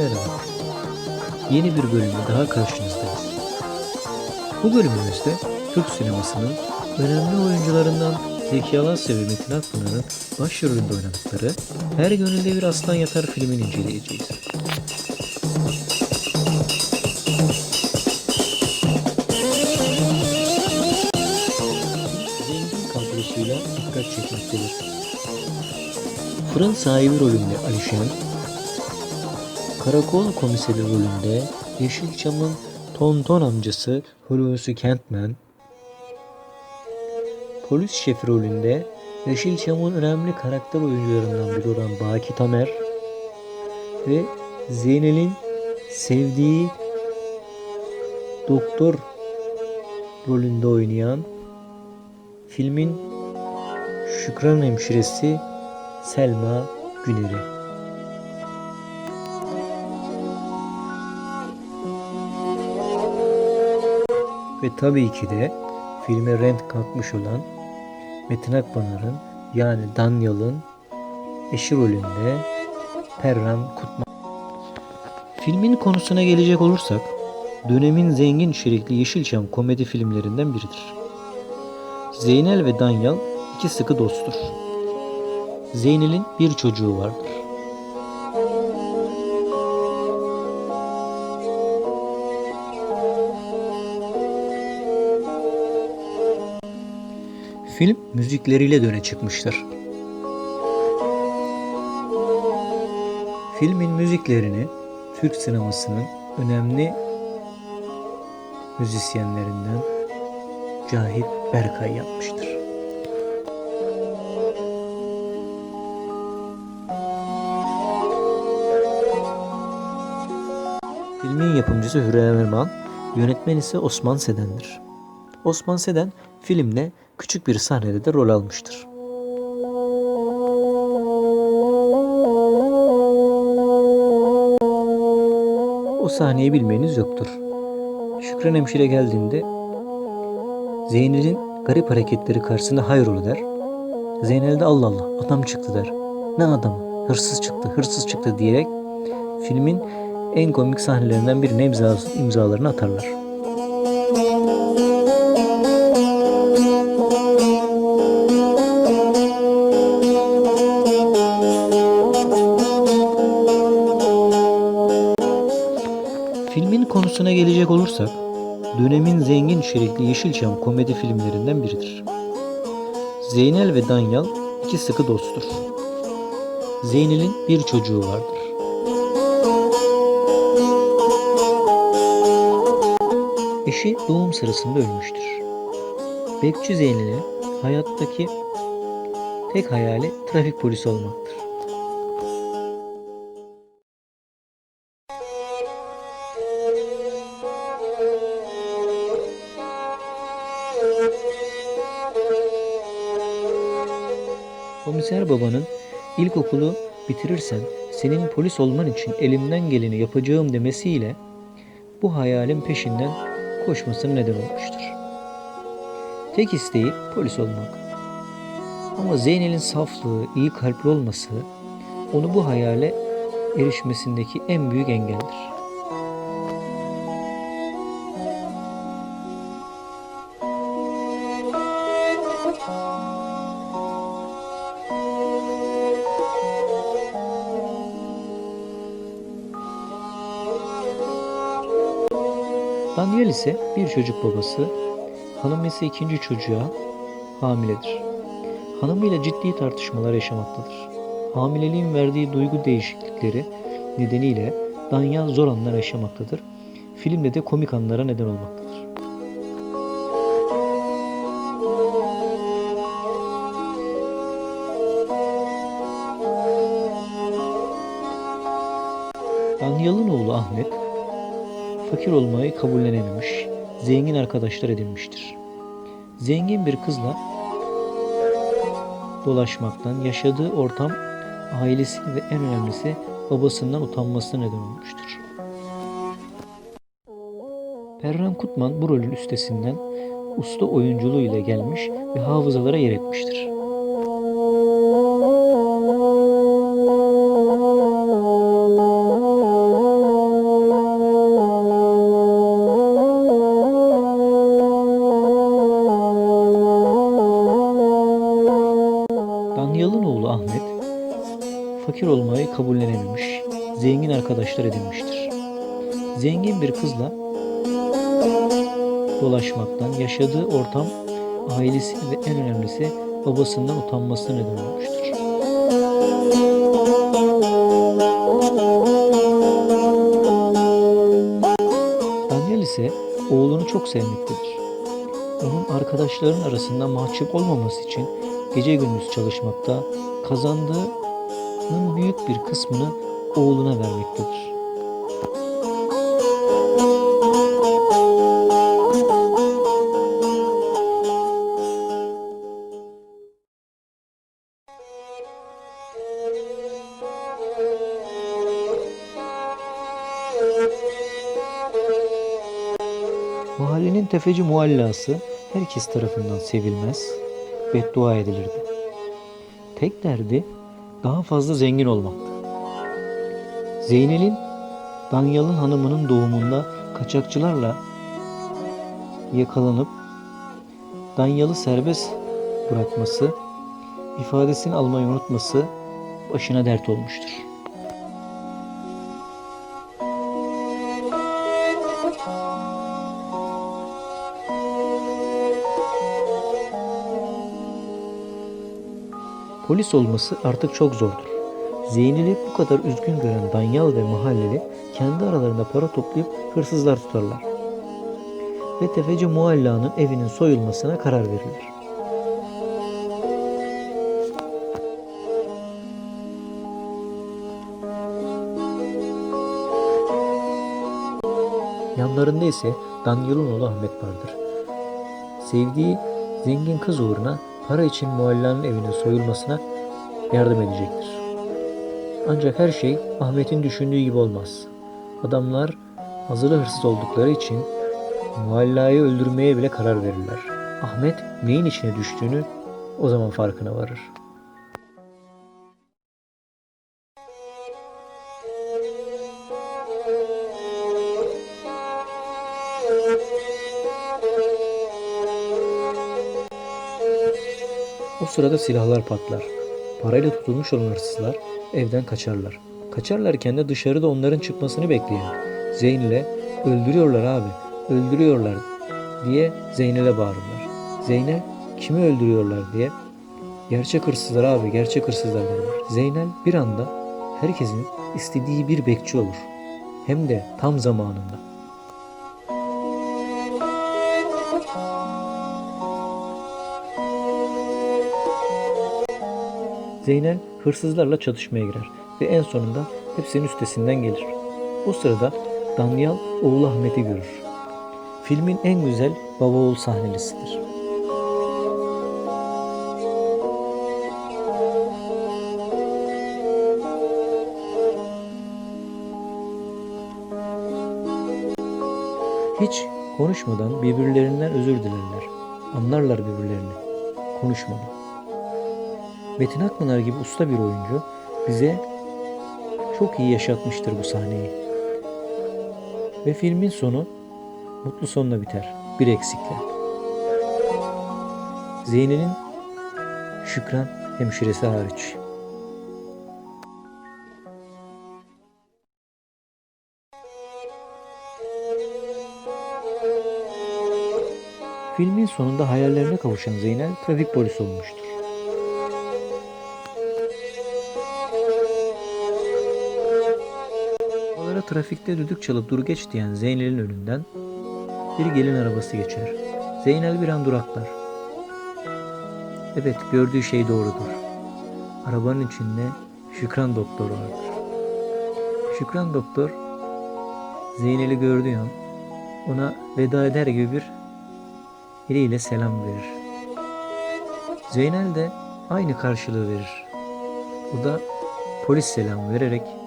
Merhaba. Yeni bir bölümde daha karşınızdayız. Bu bölümümüzde Türk sinemasının önemli oyuncularından Zeki Alasya ve Metin Akpınar'ın başrolünde oynadıkları Her Gönülde Bir Aslan Yatar filmini inceleyeceğiz. Zengin kadrosuyla dikkat çekmektedir. Fırın sahibi rolünde Alişen, Karakol komiseri rolünde Yeşilçam'ın Tonton amcası Hulusi Kentmen, polis şefi rolünde Yeşilçam'ın önemli karakter oyuncularından biri olan Baki Tamer ve Zeynel'in sevdiği doktor rolünde oynayan filmin Şükran hemşiresi Selma Güner'i. Ve tabii ki de filme rent kalkmış olan Metin Akpınar'ın yani Danyal'ın eşi rolünde Perram Kutman. Filmin konusuna gelecek olursak dönemin zengin içerikli Yeşilçam komedi filmlerinden biridir. Zeynel ve Danyal iki sıkı dosttur. Zeynel'in bir çocuğu vardır. Film müzikleriyle döne çıkmıştır. Filmin müziklerini Türk sinemasının önemli müzisyenlerinden Cahit Berkay yapmıştır. Filmin yapımcısı Hürrem Erman, yönetmen ise Osman Seden'dir. Osman Seden filmde küçük bir sahnede de rol almıştır. O sahneyi bilmeyeniz yoktur. Şükran hemşire geldiğinde Zeynel'in garip hareketleri karşısında hayrola der. Zeynel de Allah Allah adam çıktı der. Ne adamı? Hırsız çıktı, hırsız çıktı diyerek filmin en komik sahnelerinden birine imza, imzalarını atarlar. Gelecek olursak, dönemin zengin içerikli Yeşilçam komedi filmlerinden biridir. Zeynel ve Danyal iki sıkı dosttur. Zeynel'in bir çocuğu vardır. Eşi doğum sırasında ölmüştür. Bekçi Zeynel'in hayattaki tek hayali trafik polisi olmaktır. Komiser babanın ilkokulu bitirirsen senin polis olman için elimden geleni yapacağım demesiyle bu hayalin peşinden koşmasına neden olmuştur. Tek isteği polis olmak. Ama Zeynel'in saflığı, iyi kalpli olması onu bu hayale erişmesindeki en büyük engeldir. Daniel ise bir çocuk babası, hanım ise ikinci çocuğa hamiledir. Hanımıyla ciddi tartışmalar yaşamaktadır. Hamileliğin verdiği duygu değişiklikleri nedeniyle Danyal zor anlar yaşamaktadır. Filmde de komik anlara neden olmaktadır. Danyal'ın oğlu Ahmet fakir olmayı kabullenememiş, zengin arkadaşlar edinmiştir. Zengin bir kızla dolaşmaktan, yaşadığı ortam ailesi ve en önemlisi babasından utanmasına neden olmuştur. Perran Kutman bu rolün üstesinden usta oyunculuğu ile gelmiş ve hafızalara yer etmiştir. Ahmet fakir olmayı kabullenememiş, zengin arkadaşlar edinmiştir. Zengin bir kızla dolaşmaktan, yaşadığı ortam ailesi ve en önemlisi babasından utanmasına neden olmuştur. Daniel ise oğlunu çok sevmektedir. Onun arkadaşların arasında mahcup olmaması için gece gündüz çalışmakta, kazandığının büyük bir kısmını oğluna vermektedir. Mahallenin tefeci muallası herkes tarafından sevilmez, beddua edilirdi. Tek derdi daha fazla zengin olmaktı. Zeynel'in Danyal'ın hanımının doğumunda kaçakçılarla yakalanıp Danyal'ı serbest bırakması, ifadesini almayı unutması başına dert olmuştur. Polis olması artık çok zordur. Zeynel'i bu kadar üzgün gören Danyal ve mahalleli kendi aralarında para toplayıp hırsızlar tutarlar. Ve tefeci Mualla'nın evinin soyulmasına karar verilir. Yanlarında ise Danyal'ın oğlu Ahmet vardır. Sevdiği zengin kız uğruna para için Mualla'nın evinin soyulmasına yardım edecektir. Ancak her şey Ahmet'in düşündüğü gibi olmaz. Adamlar hazırlı hırsız oldukları için Mualla'yı öldürmeye bile karar verirler. Ahmet neyin içine düştüğünü o zaman farkına varır. Sırada silahlar patlar. Parayla tutulmuş olan hırsızlar evden kaçarlar. Kaçarlarken de dışarıda onların çıkmasını bekleyen Zeynel'e öldürüyorlar abi, öldürüyorlar diye Zeynel'e bağırırlar. Zeynel kimi öldürüyorlar diye gerçek hırsızlar abi, gerçek hırsızlar derler. Zeynel bir anda herkesin istediği bir bekçi olur. Hem de tam zamanında. Zeynel hırsızlarla çatışmaya girer ve en sonunda hepsinin üstesinden gelir. O sırada Danyal oğlu Ahmet'i görür. Filmin en güzel baba oğul sahnelisidir. Hiç konuşmadan birbirlerinden özür dilerler. Anlarlar birbirlerini. Konuşmadan. Metin Akpınar gibi usta bir oyuncu bize çok iyi yaşatmıştır bu sahneyi. Ve filmin sonu mutlu sonla biter. Bir eksikle. Zeynep'in Şükran hemşiresi hariç. Filmin sonunda hayallerine kavuşan Zeynel trafik polisi olmuştur. Trafikte düdük çalıp dur geç diyen Zeynel'in önünden bir gelin arabası geçer. Zeynel bir an duraklar. Evet gördüğü şey doğrudur. Arabanın içinde Şükran doktor vardır. Şükran doktor Zeynel'i gördüğü an ona veda eder gibi bir eliyle selam verir. Zeynel de aynı karşılığı verir. O da polis selamı vererek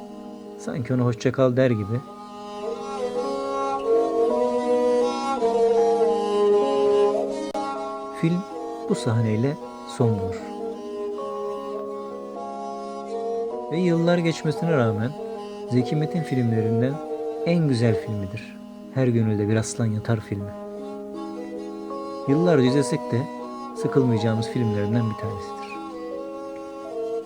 sanki ona hoşça kal der gibi film bu sahneyle son bulur. Ve yıllar geçmesine rağmen Zeki Metin filmlerinden en güzel filmidir. Her gönülde bir aslan yatar filmi. Yıllarca izlesek de sıkılmayacağımız filmlerinden bir tanesidir.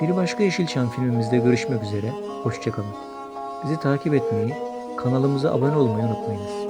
Bir başka Yeşilçam filmimizde görüşmek üzere. Hoşçakalın. Bizi takip etmeyi, kanalımıza abone olmayı unutmayınız.